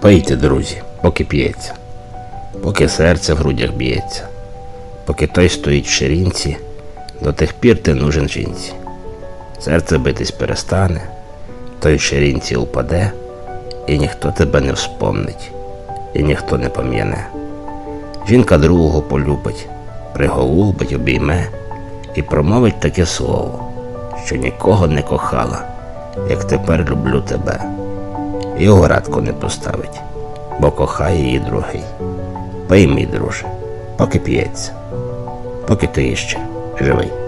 Пийте, друзі, поки п'ється, поки серце в грудях б'ється, поки той стоїть в ширинці, до тих пір ти нужен жінці. Серце битись перестане, той в ширинці упаде, і ніхто тебе не вспомнить, і ніхто не пам'яне. Жінка другого полюбить, приголубить, обійме і промовить таке слово, що нікого не кохала, як тепер люблю тебе. І радко не поставить, бо кохає її другий. Пий, мій друже, поки п'ється, поки ти іще живий.